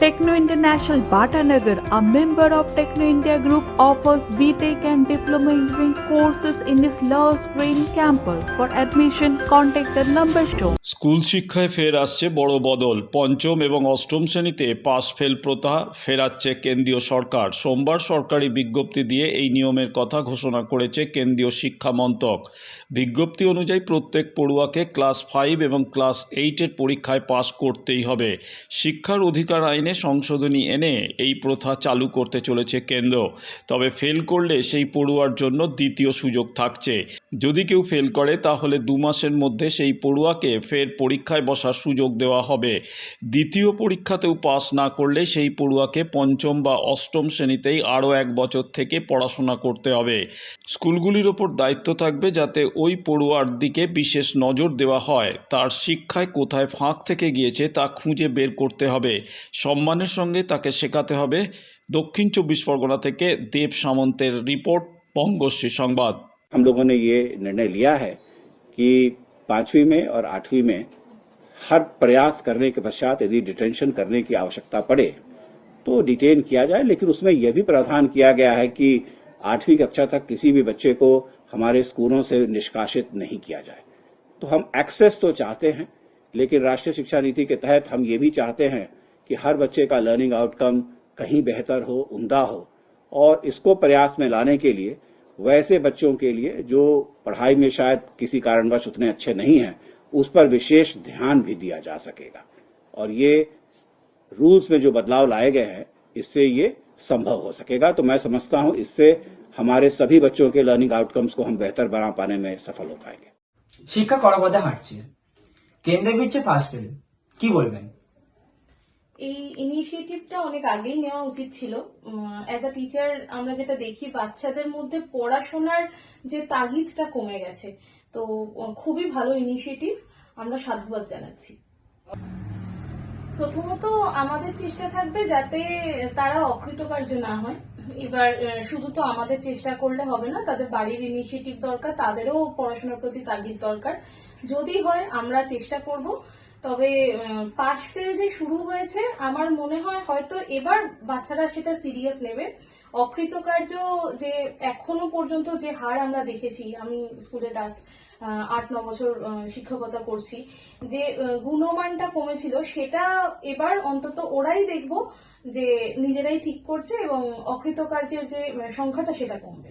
Techno International Bhatanagar, a member of Techno India Group, offers BTEC and Diploma Engineering courses in its Love Green campus. For admission, contact the number shown. School শিক্ষায় ফের আসছে বড় বদল পঞ্চম এবং অষ্টম শ্রেণীতে পাস ফেল প্রথা ফেরাচ্ছে কেন্দ্রীয় সরকার সোমবার সরকারি বিজ্ঞপ্তি দিয়ে এই নিয়মের কথা ঘোষণা করেছে কেন্দ্রীয় শিক্ষা মন্ত্রক বিজ্ঞপ্তি অনুযায়ী প্রত্যেক পড়ুয়াকে ক্লাস ফাইভ এবং ক্লাস এইটের পরীক্ষায় পাস করতেই হবে শিক্ষার অধিকার আইনে সংশোধনী এনে এই প্রথা চালু করতে চলেছে কেন্দ্র। তবে ফেল করলে সেই পড়ুয়ার জন্য দ্বিতীয় সুযোগ থাকছে। যদি কেউ ফেল করে, তাহলে দু মাসের মধ্যে সেই পড়ুয়াকে ফের পরীক্ষায় বসার সুযোগ দেওয়া হবে। দ্বিতীয় পরীক্ষাতেও পাস না করলে সেই পড়ুয়াকে পঞ্চম বা অষ্টম শ্রেণীতেই আরও এক বছর থেকে পড়াশোনা করতে হবে। স্কুলগুলির ওপর দায়িত্ব থাকবে যাতে ওই পড়ুয়ার দিকে বিশেষ নজর দেওয়া হয়। তার শিক্ষায় কোথায় ফাঁক থেকে গিয়েছে তা খুঁজে বের করতে হবে। সম্মানের সঙ্গে তাকে শেখাতে হবে দক্ষিণ চব্বিশ পরগনা থেকে দেব সামন্তের রিপোর্ট বঙ্গশ্রী সংবাদ हम लोगों ने ये निर्णय लिया है कि पांचवी में और आठवीं में हर प्रयास करने के पश्चात यदि डिटेंशन करने की आवश्यकता पड़े तो डिटेन किया जाए लेकिन उसमें यह भी प्रावधान किया गया है कि आठवीं कक्षा तक किसी भी बच्चे को हमारे स्कूलों से निष्कासित नहीं किया जाए तो हम एक्सेस तो चाहते हैं लेकिन राष्ट्रीय शिक्षा नीति के तहत हम ये भी चाहते हैं कि हर बच्चे का लर्निंग आउटकम कहीं बेहतर हो उमदा हो और इसको प्रयास में लाने के लिए वैसे बच्चों के लिए जो पढ़ाई में शायद किसी कारणवश उतने अच्छे नहीं हैं उस पर विशेष ध्यान भी दिया जा सकेगा और ये रूल्स में जो बदलाव लाए गए हैं इससे ये संभव हो सकेगा तो मैं समझता हूं इससे हमारे सभी बच्चों के लर्निंग आउटकम्स को हम बेहतर बना पाने में सफल हो पाएंगे শিক্ষা কড়া পথে হাঁটছে কেন্দ্রের বিচ্ছে পাস ফেল কি বলবেন এই ইনিশিয়েটিভটা অনেক আগেই নেওয়া উচিত ছিল। অ্যাজ আ টিচার আমরা যেটা দেখি, বাচ্চাদের মধ্যে পড়াশোনার যে তাগিদটা কমে গেছে। তো খুবই ভালো ইনিশিয়েটিভ আমরা সাধুবাদ জানাচ্ছি। প্রথমত আমাদের চেষ্টা থাকবে যাতে তারা অকৃতকার্য না হয়। এবার শুধু তো আমাদের চেষ্টা করলে হবে না, তাদের বাড়ির ইনিশিয়েটিভ দরকার, তাদেরও পড়াশোনার প্রতি তাগিদ দরকার। যদি হয়, আমরা চেষ্টা করব তবে পাশ ফেল যে শুরু হয়েছে, আমার মনে হয় হয়তো এবার বাচ্চারা সেটা সিরিয়াস নেবে। অকৃতকার্য যে এখনও পর্যন্ত যে হার আমরা দেখেছি, আমি স্কুলে লাস্ট আট, ন বছর শিক্ষকতা করছি, যে গুণমানটা কমেছিল, সেটা এবার অন্তত ওরাই দেখব যে নিজেরাই ঠিক করছে এবং অকৃতকার্যের যে সংখ্যাটা সেটা কমবে।